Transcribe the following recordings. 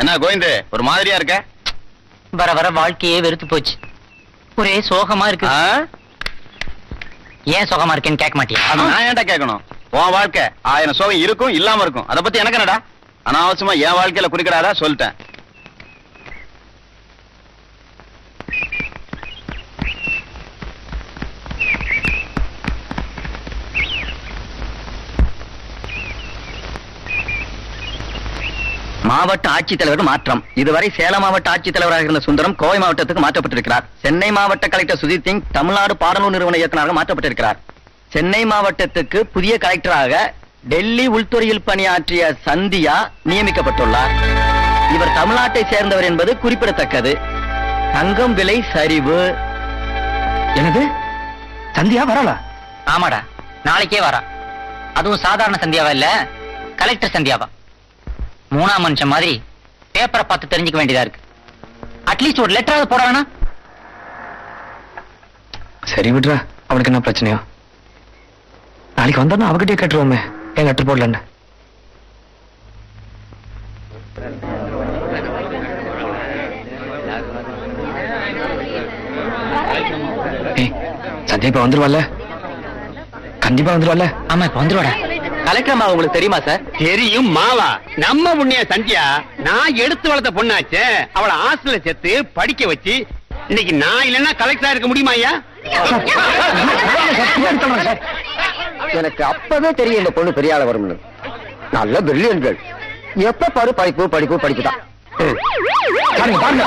என்ன கோவிந்து ஒரு மாதிரியா இருக்க? வர வர வாழ்க்கையே வெறுத்து போச்சு. ஒரே சோகமா இருக்கு? ஏன் சோகமா இருக்கேன்னு கேட்க மாட்டியா? நான் ஏன்டா கேட்கணும்? உன் வாழ்க்கை ஆயிரம் சோகம் இருக்கும் இல்லாம இருக்கும். அத பத்தி எனக்கு என்னடா? அனாவசியமா என் வாழ்க்கையில குடிக்கிறாரா சொல்லிட்டேன். மாவட்ட ஆட்சித்தலைவர் மாற்றம். இதுவரை சேலம் மாவட்ட ஆட்சித்தலைவராக இருந்த சுந்தரம் கோவை மாவட்டத்துக்கு மாற்றப்பட்டிருக்கிறார். சென்னை மாவட்ட கலெக்டர் சுஜித் சிங் தமிழ்நாடு பாடநூல் நிறுவன இயக்குநராக மாற்றப்பட்டிருக்கிறார். சென்னை மாவட்டத்துக்கு புதிய கலெக்டராக டெல்லி உள்துறையில் பணியாற்றிய சந்தியா நியமிக்கப்பட்டுள்ளார். இவர் தமிழ்நாட்டை சேர்ந்தவர் என்பது குறிப்பிடத்தக்கது. தங்கம் விலை சரிவு. என்னது? சந்தியா வரலா ஆமாடா. நாளைக்கே வரா. அதுவும் சாதாரண சந்தியாவா இல்ல? கலெக்டர் சந்தியாவா? மூணாம் மனுஷன் மாதிரி பேப்பரை பார்த்து தெரிஞ்சுக்க வேண்டியதா இருக்கு. அட்லீஸ்ட் ஒரு லெட்டராவது போட வேணாம். சரி விட்றா. அவனுக்கு என்ன பிரச்சனையோ? நாளைக்கு வந்தோன்னா அவகிட்டயே கேட்டுருவோமே. ஏன் லெட்டர் போடலன்னு? சந்தியா இப்ப வந்துருவால கண்டிப்பா வந்துருவால ஆமா இப்ப வந்துருவாடா. கலெக்டர் உங்களுக்கு தெரியுமா சார் தெரியும் மாவா. நம்ம புண்ணிய சந்தியா நான் எடுத்து வளர்த்த பொண்ணாச்சே. அவளை ஹாஸ்டல்ல சேர்த்து படிக்க வச்சு இன்னைக்கு நான் இல்லைன்னா கலெக்டரா இருக்க முடியுமா ஐயா? எனக்கு அப்பவே தெரியும் இந்த பொண்ணு பெரிய ஆள வரும்னு. நல்ல பிரில்லியன் கேர்ள் எப்ப பாரு படிப்பு படிப்பு படிப்பு தான் பாருங்க பாருங்க.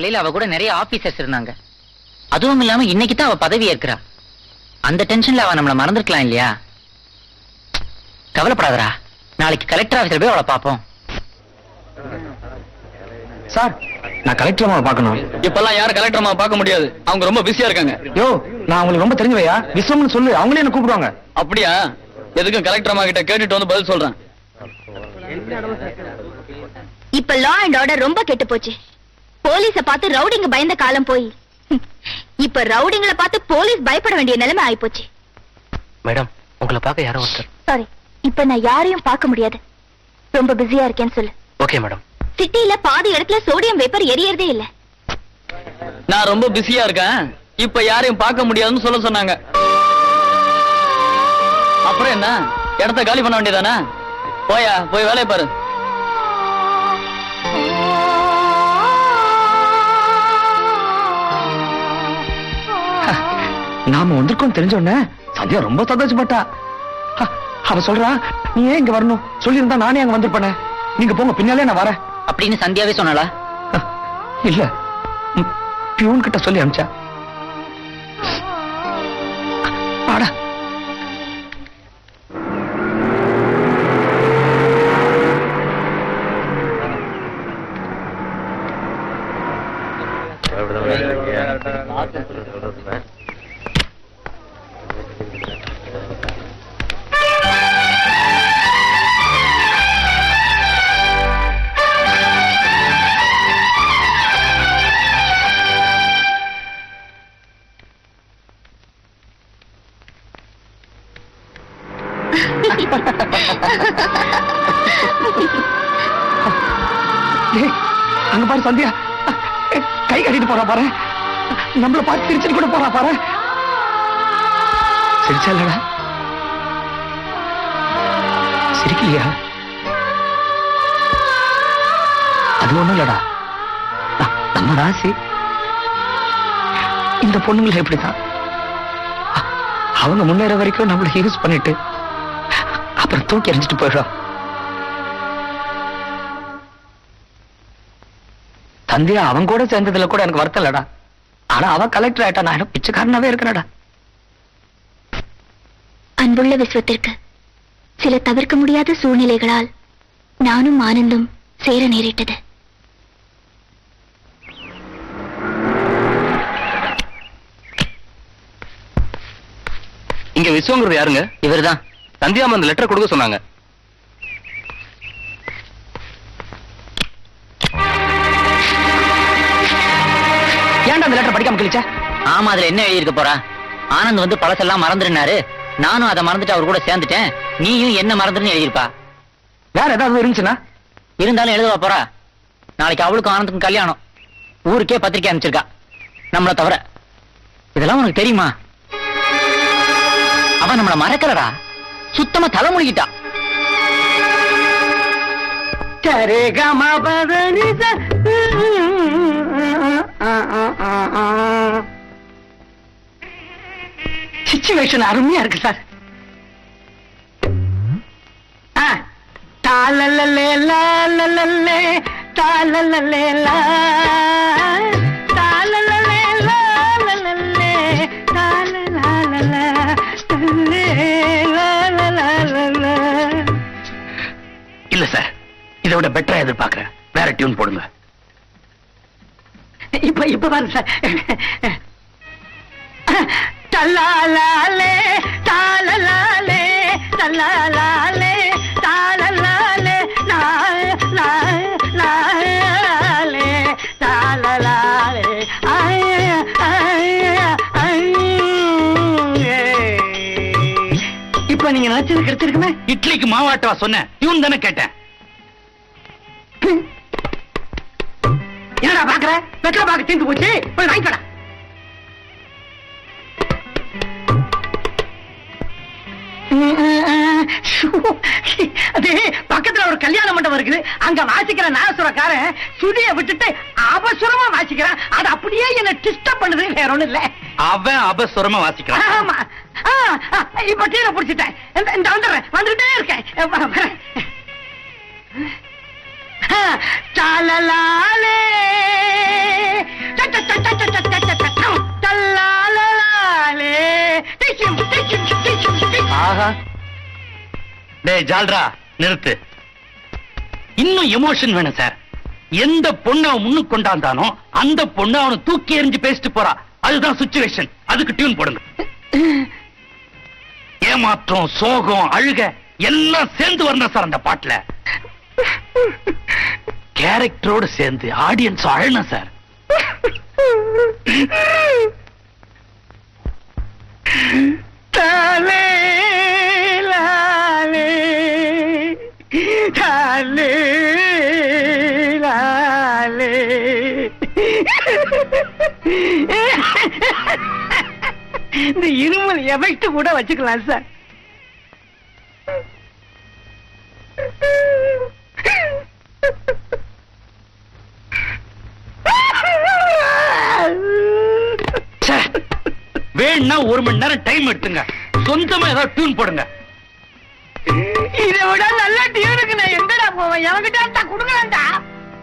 காலையில அவ கூட நிறைய ஆபீசர்ஸ் இருந்தாங்க. அதுவும் இல்லாம இன்னைக்கு தான் அவ பதவி ஏற்கிறா. அந்த டென்ஷன்ல அவ நம்மள மறந்துருக்கலாம் இல்லையா? கவலைப்படாதடா. நாளைக்கு கலெக்டர் ஆபீஸ்ல போய் அவளை பாப்போம் சார் நான் கலெக்டர் அம்மாவை பார்க்கணும். இப்பெல்லாம் யாரும் கலெக்டர் அம்மா பார்க்க முடியாது. அவங்க ரொம்ப பிஸியா இருக்காங்க. யோ நான் உங்களுக்கு ரொம்ப தெரிஞ்சவையா? விஸ்வம்னு சொல்லு அவங்களே என்ன கூப்பிடுவாங்க. அப்படியா? எதுக்கும் கலெக்டர் அம்மா கிட்ட கேட்டுட்டு வந்து பதில் சொல்றேன். இப்ப லா அண்ட் ஆர்டர் ரொம்ப கெட்டு போச்சு. போலீஸ பார்த்து ரவுடிங்க பயந்த காலம் போய். இப்ப ரவுடிங்களை பார்த்து போலீஸ் பயப்பட வேண்டிய நிலைமை ஆயிப்போச்சு. மேடம் உங்களை பார்க்க யாரோ ஒருத்தர். சாரி இப்ப நான் யாரையும் பார்க்க முடியாது. ரொம்ப பிஸியா இருக்கேன்னு சொல்லு. Okay madam. சிட்டில பாதி இடத்துல சோடியம் வேப்பர் எரியறதே இல்ல. நான் ரொம்ப பிஸியா இருக்கேன். இப்ப யாரையும் பார்க்க முடியாதுன்னு சொல்ல சொன்னாங்க. அப்புறம் என்ன? இடத்த காலி பண்ண வேண்டியதானே? போயா போய் வேலையை பாரு. நாம வந்திருக்கோம் தெரிஞ்ச உடனே சந்தியா ரொம்ப சந்தோஷப்பட்டா. ஹ, அவ சொல்றா நீ ஏன் இங்க வரணும்? சொல்லியிருந்தா நானே அங்க வந்திருப்பேனே. நீங்க போங்க பின்னாலே நான் வரேன். அப்படின்னு சந்தியாவே சொன்னாளா? இல்ல. பியூன் கிட்ட சொல்லி அனுப்பிச்சா. வாடா. அங்க பாரு சந்தியா. கை கட்டிட்டு போறா பாரு. நம்மள பார்த்து சிரிச்சுட்டு கூட போறா பாரு. சிரிச்சா சிரிக்கலையா? அது ஒண்ணும் இல்லடா. ந- நம்ம ராசி இந்த பொண்ணுங்களை எப்படிதான் அவங்க முன்னேற வரைக்கும் நம்மள யூஸ் பண்ணிட்டு அப்புறம் தூக்கி எறிஞ்சிட்டு போயிடும் தந்தையா அவன் கூட சேர்ந்ததுல கூட எனக்கு வருத்தம் இல்லடா. ஆனா அவன் கலெக்டர் ஆயிட்டா நான் எனக்கு பிச்சைக்காரனாவே இருக்கிறடா அன்புள்ள விஸ்வத்திற்கு சில தவிர்க்க முடியாத சூழ்நிலைகளால் நானும் ஆனந்தும் சேர நேரிட்டது. இங்க விஸ்வங்கிறது யாருங்க? இவர்தான். சந்தியாம அந்த லெட்டர் கொடுக்க சொன்னாங்க. ஏன்டா அந்த லெட்டர் படிக்காம கிழிச்ச? ஆமா அதுல என்ன எழுதியிருக்க போறா? ஆனந்த் வந்து பழசெல்லாம் மறந்துருனாரு நானும் அதை மறந்துட்டு அவர் கூட சேர்ந்துட்டேன். நீயும் என்ன மறந்துருன்னு எழுதியிருப்பா. வேற ஏதாவது இருந்துச்சுன்னா? இருந்தாலும் எழுதுவா போறா? நாளைக்கு அவளுக்கும் ஆனந்துக்கும் கல்யாணம். ஊருக்கே பத்திரிக்கை அனுப்பிச்சிருக்கா. நம்மள தவிர. இதெல்லாம் உனக்கு தெரியுமா? அவன் நம்மள மறக்கலடா. சுத்தமா தலைமுழுகிட்டா சிச்சுவேஷன் அருமையா இருக்கு சார். லாலலலே, தாலலலே, லா. இல்ல சார் இதை விட பெட்டரா எதிர்பார்க்கிறேன். வேற டியூன் போடுங்க. இப்ப இப்ப பாருங்க சார் தல்லாலே தாளலாலே தல்லாலே. நினைச்சது கிடைச்சிருக்குமே இட்லிக்கு மாவாட்டவா சொன்னேன். டியூன் தானே கேட்டேன். என்னடா பாக்குற? வெத்தலை பாக்க தீர்ந்து போச்சு. போய் வாங்கிக்கடா அது பக்கத்துல ஒரு கல்யாண மண்டபம் இருக்குது. அங்க வாசிக்கிற நாசுரக்காரன் சுதிய விட்டுட்டு அவசரமா வாசிக்கிறான். அது அப்படியே என்ன டிஸ்டர்ப் பண்ணுது. வேற ஒண்ணும் இல்ல. அவன் அபஸ்வரமா வாசிக்கிறான். ஆமா. இப்ப கீழே பிடிச்சிட்டேன் இந்த- வந்துடுறேன் வந்துகிட்டே இருக்கேன் தலலாலே. ஆஹா டேய் ஜால்ரா நிறுத்து இன்னும் எமோஷன் வேணும் சார் எந்த பொண்ணு அவன் முன்னுக்கு கொண்டாந்தானோ அந்த பொண்ணு அவனை தூக்கி எறிஞ்சு பேசிட்டு போறா அதுதான் சுச்சுவேஷன் அதுக்கு டியூன் போடுங்க ஏமாற்றம் சோகம் அழுக எல்லாம் சேர்ந்து வரணும் சார் அந்த பாட்டுல. கேரக்டரோடு சேர்ந்து ஆடியன்ஸ் அழணும் சார். தாலே, லாலே, தாலே, இந்த இருமல் எஃபெக்ட் கூட வச்சுக்கலாம் சார். வேணும்னா ஒரு மணி நேரம் டைம் எடுத்துங்க. சொந்தமா ஏதாவது டியூன் போடுங்க. இதை விட நல்ல டியூனுக்கு நான் எங்கடா போவேன்? எவங்கிட்ட கொடுங்க